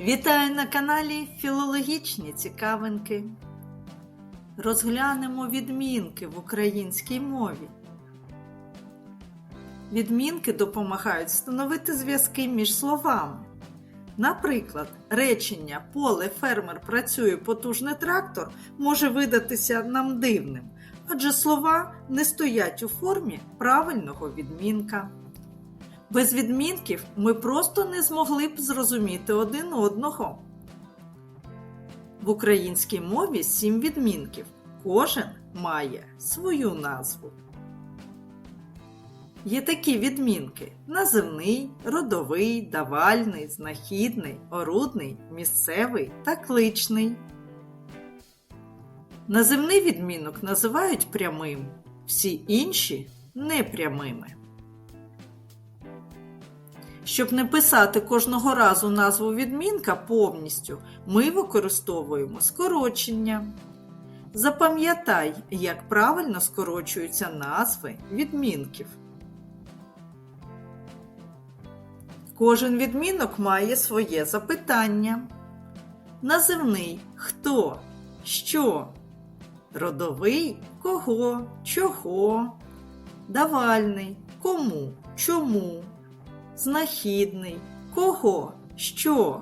Вітаю на каналі Філологічні цікавинки. Розглянемо відмінки в українській мові. Відмінки допомагають встановити зв'язки між словами. Наприклад, речення поле фермер працює потужний трактор може видатися нам дивним, адже слова не стоять у формі правильного відмінка. Без відмінків ми просто не змогли б зрозуміти один одного. В українській мові сім відмінків. Кожен має свою назву. Є такі відмінки: називний, родовий, давальний, знахідний, орудний, місцевий та кличний. Називний відмінок називають прямим, всі інші непрямими. Щоб не писати кожного разу назву відмінка повністю, ми використовуємо скорочення. Запам'ятай, як правильно скорочуються назви відмінків. Кожен відмінок має своє запитання. Називний хто, що, родовий кого, чого, давальний кому, чому, знахідний. Кого, що,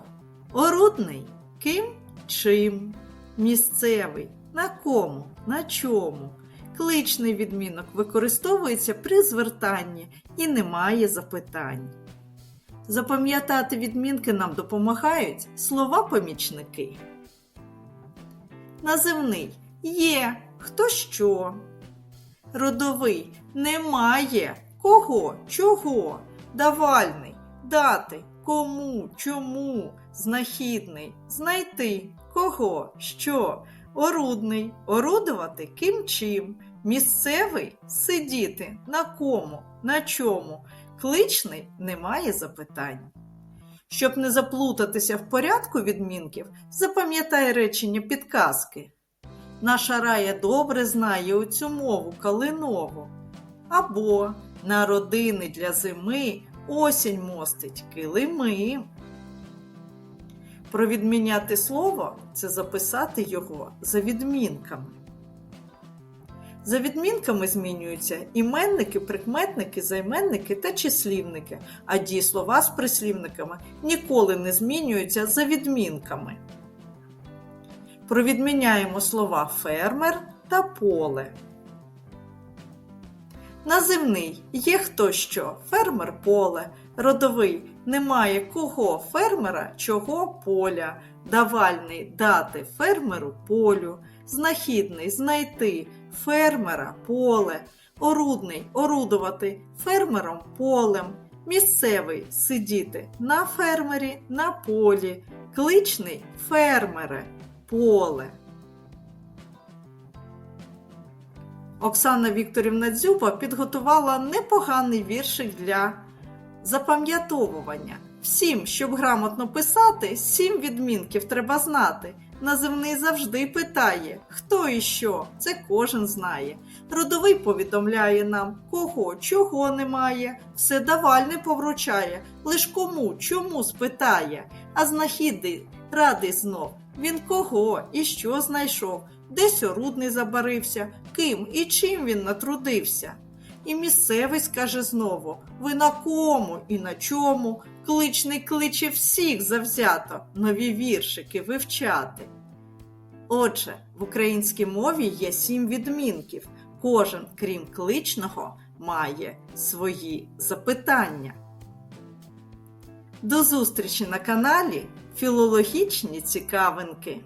орудний? Ким, чим, місцевий. На кому, на чому. Кличний відмінок використовується при звертанні і не має запитань. Запам'ятати відмінки нам допомагають слова-помічники. Називний. Є. Хто що. Родовий. Немає. Кого, чого. Давальний дати кому, чому. Знахідний знайти кого, що. Орудний орудувати ким чим. Місцевий сидіти на кому, на чому. Кличний немає запитань. Щоб не заплутатися в порядку відмінків, запам'ятай речення підказки. Наша рая добре знає оцю мову калинову. Або на родини для зими осінь мостить килими. Провідміняти слово це записати його за відмінками. За відмінками змінюються іменники, прикметники, займенники та числівники, а дієслова з прислівниками ніколи не змінюються за відмінками. Провідміняємо слова фермер та поле. Називний є хто що, фермер поле, родовий. Немає кого фермера, чого поля, давальний дати фермеру полю, знахідний знайти фермера поле, орудний орудувати фермером полем, місцевий сидіти на фермері на полі, кличний фермере поле. Оксана Вікторівна Дзюба підготувала непоганий віршик для запам'ятовування. Всім, щоб грамотно писати, сім відмінків треба знати. Називний завжди питає, хто і що, це кожен знає. Родовий повідомляє нам, кого, чого немає, все давальне повручає, лиш кому, чому спитає, а знахідний радий знов. Він кого і що знайшов, десь орудний забарився, ким і чим він натрудився. І місцевий скаже знову ви на кому і на чому. Кличний кличе всіх завзято нові віршики вивчати. Отже, в українській мові є сім відмінків. Кожен, крім кличного, має свої запитання. До зустрічі на каналі Філологічні цікавинки.